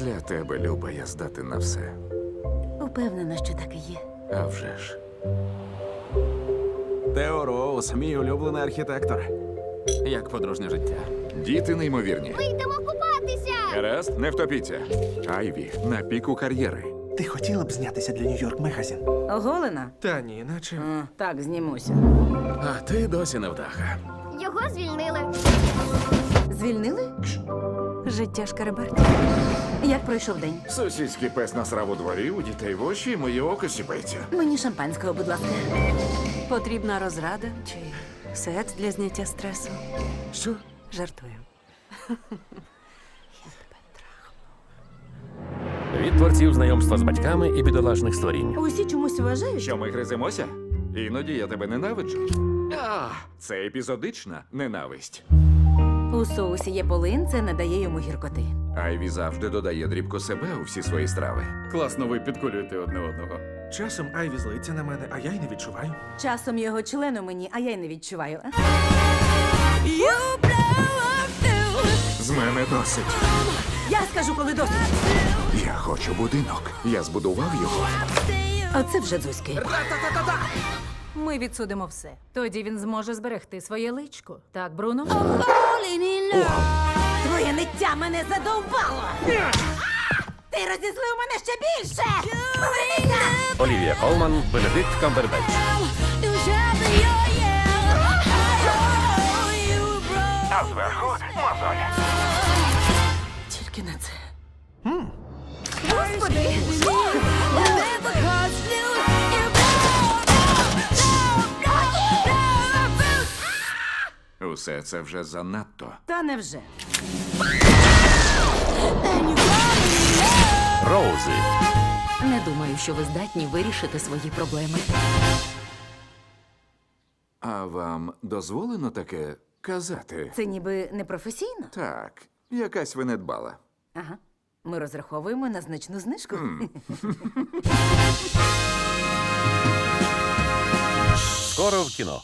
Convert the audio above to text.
За тебе, Люба, я здатен на все. Упевнена, що так і є. А вже ж. Тео Роуз, мій улюблений архітектор. Як подружнє життя. Діти неймовірні. Йдемо купатися! Гаразд, не втопіться. Айві на піку кар'єри. Ти хотіла б знятися для Нью-Йорк Мегазін? Оголена? Та ні, наче. А, так, знімуся. А ти досі невдаха. Його звільнили. Звільнили? Життя шкареберти. Як пройшов день? Сусідський пес насрав у дворі, у дітей в очі, і моє око сіпається. Мені шампанського, будь ласка. Потрібна розрада чи секс для зняття стресу? Що? Жартую. Від творців знайомства з батьками і бідолашних створінь. Усі чомусь вважають. Що ми гриземося? Іноді я тебе ненавиджу. А, це епізодична ненависть. У соусі є полин, це надає йому гіркоти. Айві завжди додає дрібко себе у всі свої страви. Класно ви підколюєте одне одного. Часом Айві злиться на мене, а я й не відчуваю. Часом його член у мені, а я й не відчуваю. З мене досить. Я скажу, коли досить. Я хочу будинок. Я збудував його. Оце вже дзузьки. Ми відсудимо все. Тоді він зможе зберегти своє личко. Так, Бруно? Твоє ниття мене задовбало! Ти розізлив мене ще більше! Повернися! Олівія Колман, Бенедикт Камбербетч. А зверху мозоль. Тільки на це. Усе це вже занадто. Та невже. Роузи. Не думаю, що ви здатні вирішити свої проблеми. А вам дозволено таке казати? Це ніби непрофесійно. Так, якась ви не дбала. Ага. Ми розраховуємо на значну знижку. Скоро в кіно.